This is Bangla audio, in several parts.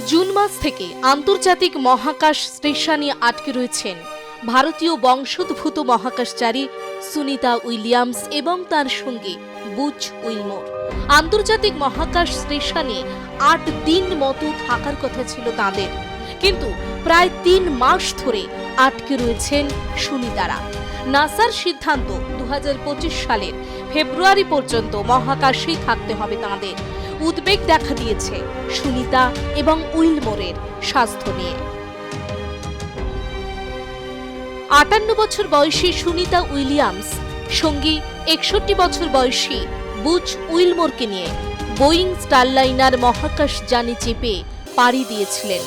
জুন মাস থেকে আন্তর্জাতিক মহাকাশ স্টেশনে আটকে রয়েছেন ভারতীয় বংশোদ্ভূত মহাকাশচারী সুনিতা উইলিয়ামস এবং তার সঙ্গে বুচ উইলমোর। আন্তর্জাতিক মহাকাশ স্টেশনে আট দিন মতো থাকার কথা ছিল তাদের। কিন্তু প্রায় তিন মাস ধরে আটকে রয়েছেন সুনিতারা। নাসার সিদ্ধান্ত দু হাজার পঁচিশ সালের ফেব্রুয়ারি পর্যন্ত মহাকাশেই থাকতে হবে তাঁদের। উদ্বেগ দেখা দিয়েছে সুনিতা এবং উইলমোরের স্বাস্থ্য নিয়ে। আটান্ন বছর বয়সী সুনিতা উইলিয়ামস, সঙ্গী একষট্টি বছর বয়সী বুচ উইলমোরকে নিয়ে বোয়িং স্টারলাইনার মহাকাশ যানে চেপে পাড়ি দিয়েছিলেন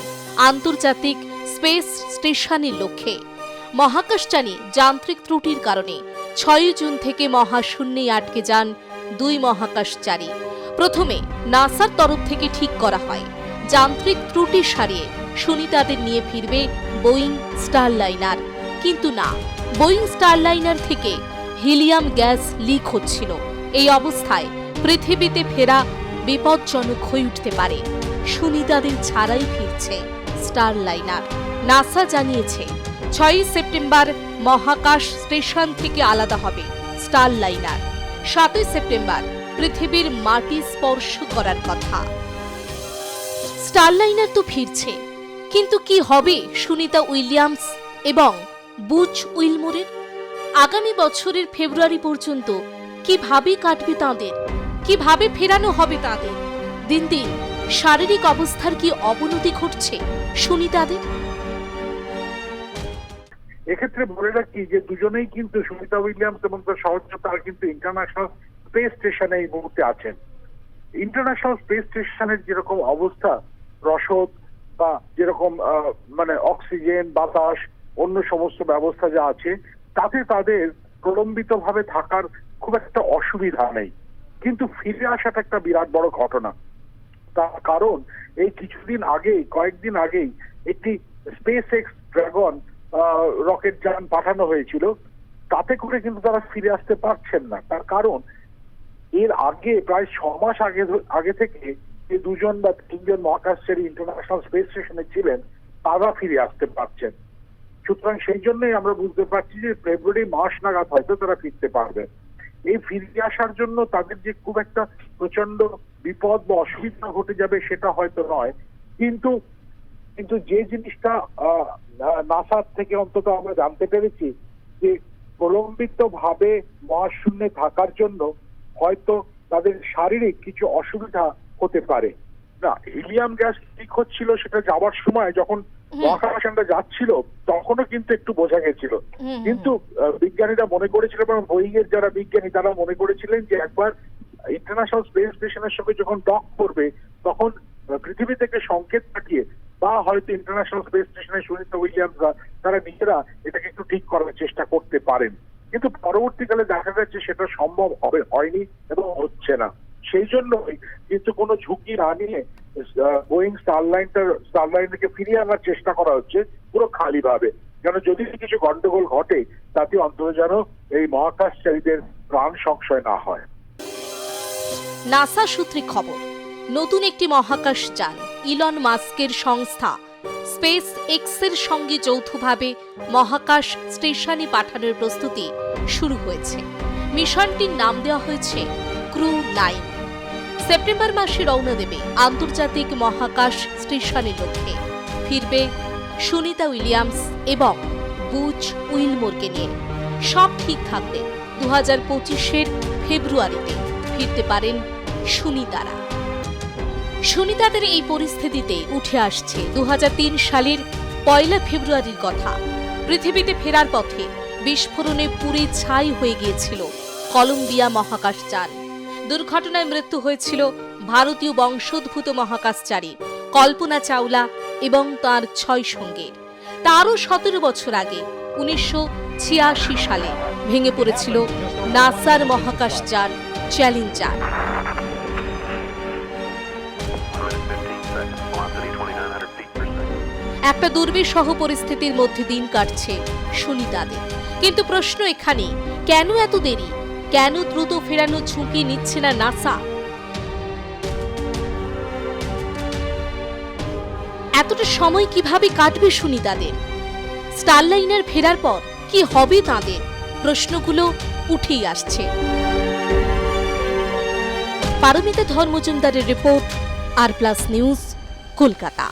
আন্তর্জাতিক স্পেস স্টেশনের লক্ষ্যে। মহাকাশযানে যান্ত্রিক ত্রুটির কারণে ছয় জুন থেকে মহাশূন্যে আটকে যান দুই মহাকাশচারী। প্রথমে নাসার তরফ থেকে ঠিক করা হয়। যান্ত্রিক ত্রুটি সারিয়ে সুনিতাদের নিয়ে ফিরবে বোয়িং স্টারলাইনার। কিন্তু না, বোয়িং স্টারলাইনার থেকে হিলিয়াম গ্যাস লিক হচ্ছিল। এই অবস্থায় পৃথিবীতে ফেরা বিপজ্জনক হয়ে উঠতে পারে। সুনিতাদের ছাড়াই ফিরছে স্টারলাইনার। নাসা জানিয়েছে, ছয়ই সেপ্টেম্বর মহাকাশ স্টেশন থেকে আলাদা হবে স্টারলাইনার। সাতই সেপ্টেম্বর পৃথিবীর মাটি স্পর্শ করার কথা। স্টারলাইনার তো ফিরছে। কিন্তু কি হবে সুনিতা উইলিয়ামস এবং বুচ উইলমোরের? আগামী বছরের ফেব্রুয়ারি পর্যন্ত কীভাবে কাটবে তাঁদের? কীভাবে ফেরানো হবে তাঁদের? দিন দিন শারীরিক অবস্থার কি অবনতি ঘটছে সুনিতাদের? এক্ষেত্রে বলে রাখি যে দুজনেই কিন্তু সুমিতা উইলিয়ামস এবং তার সহযোগী, তারা কিন্তু ইন্টারন্যাশনাল স্পেস স্টেশনে এই মুহূর্তে আছেন। ইন্টারন্যাশনাল স্পেস স্টেশনের যেরকম অবস্থা, রসদ বা যেরকম মানে অক্সিজেন, বাতাস, অন্য সমস্ত ব্যবস্থা যা আছে, তাতে তাদের প্রলম্বিত ভাবে থাকার খুব একটা অসুবিধা নেই। কিন্তু ফিরে আসাটা একটা বিরাট বড় ঘটনা। তার কারণ, এই কিছুদিন আগেই, কয়েকদিন আগেই একটি স্পেস এক্স ড্রাগন রকেট যান পাঠানো হয়েছিল। তাতে করে কিন্তু তারা ফিরে আসতে পারছেন না। তার কারণ এর আগে, প্রায় ছ মাস আগে আগে থেকে যে দুজন বা তিনজন মহাকাশচারী ইন্টারন্যাশনাল স্পেস স্টেশনে ছিলেন, তারা ফিরে আসতে পারছেন। সুতরাং সেই জন্যই আমরা বুঝতে পারছি যে ফেব্রুয়ারি মাস নাগাদ হয়তো তারা ফিরতে পারবে। এই ফিরে আসার জন্য তাদের যে খুব একটা প্রচণ্ড বিপদ বা অসুবিধা ঘটে যাবে সেটা হয়তো নয়। কিন্তু কিন্তু যে জিনিসটা নাসার থেকে অন্তত আমরা জানতে পেরেছি যে প্রলম্বিত ভাবে মহাশূন্যে থাকার জন্য হয়তো তাদের শারীরিক কিছু অসুবিধা হতে পারে। না হিলিয়াম গ্যাস লিক হচ্ছিল সেটা যাওয়ার সময় যখন মহাকাশযানটা যাচ্ছিল তখনও কিন্তু একটু বোঝা গেছিল। কিন্তু বিজ্ঞানীরা মনে করেছিলেন এবং বোয়িং এর যারা বিজ্ঞানী তারা মনে করেছিলেন যে একবার ইন্টারন্যাশনাল স্পেস স্টেশনের সঙ্গে যখন ডক করবে তখন পৃথিবী থেকে সংকেত পাঠিয়ে বা হয়তো ইন্টারন্যাশনাল স্পেস স্টেশনের সুনিতা উইলিয়ামসরা তারা নিজেরা এটাকে একটু ঠিক করার চেষ্টা করতে পারেন। কিন্তু পরবর্তীকালে দেখা যাচ্ছে সেটা সম্ভব হবে, হয়নি এবং হচ্ছে না। সেই জন্যই কিন্তু কোনো ঝুঁকি না নিয়ে বোয়িং স্টারলাইনটার স্টারলাইনকে ফিরিয়ে আনার চেষ্টা করা হচ্ছে পুরো খালি ভাবে যেন যদি কিছু গন্ডগোল ঘটে তাতে অন্তত যেন এই মহাকাশচারীদের প্রাণ সংশয় না হয়। নাসা সূত্রে খবর, নতুন একটি মহাকাশ যান ইলন মাস্কের সংস্থা স্পেস এক্সের সঙ্গে যৌথভাবে মহাকাশ স্টেশনে পাঠানোর প্রস্তুতি শুরু হয়েছে। মিশনটির নাম দেওয়া হয়েছে ক্রু নাইন। সেপ্টেম্বর মাসে রওনা দেবে আন্তর্জাতিক মহাকাশ স্টেশনের লক্ষ্যে ফিরবে সুনিতা উইলিয়ামস এবং বুচ উইলমোরকে নিয়ে। সব ঠিক থাকলে দু হাজার পঁচিশের ফেব্রুয়ারিতে ফিরতে পারেন সুনিতারা। সুনিতাদের এই পরিস্থিতিতে উঠে আসছে দু হাজার তিন সালের পয়লা ফেব্রুয়ারির কথা। পৃথিবীতে ফেরার পথে বিস্ফোরণে পুরে ছাই হয়ে গিয়েছিল কলম্বিয়া মহাকাশযান দুর্ঘটনায় মৃত্যু হয়েছিল ভারতীয় বংশোদ্ভূত মহাকাশচারী কল্পনা চাওলা এবং তার ছয় সঙ্গীর। তারও সতেরো বছর আগে উনিশশো ছিয়াশি সালে ভেঙে পড়েছিল নাসার মহাকাশযান চ্যালেঞ্জার। একটা দুর্বিষহ পরিস্থিতির মধ্যে দিন কাটছে সুনিতাদের। কিন্তু প্রশ্ন এখানে কেন এত দেরি? কেন দ্রুত ফেরানো ঝুঁকি নিচ্ছে না নাসা? এতটা সময় কীভাবে কাটবে শুনি তাদের স্টারলাইনের ফেরার পর কি হবে তাদের? প্রশ্নগুলো উঠেই আসছে। Paromita ধর্মজুমদারের report, R plus news, Kolkata.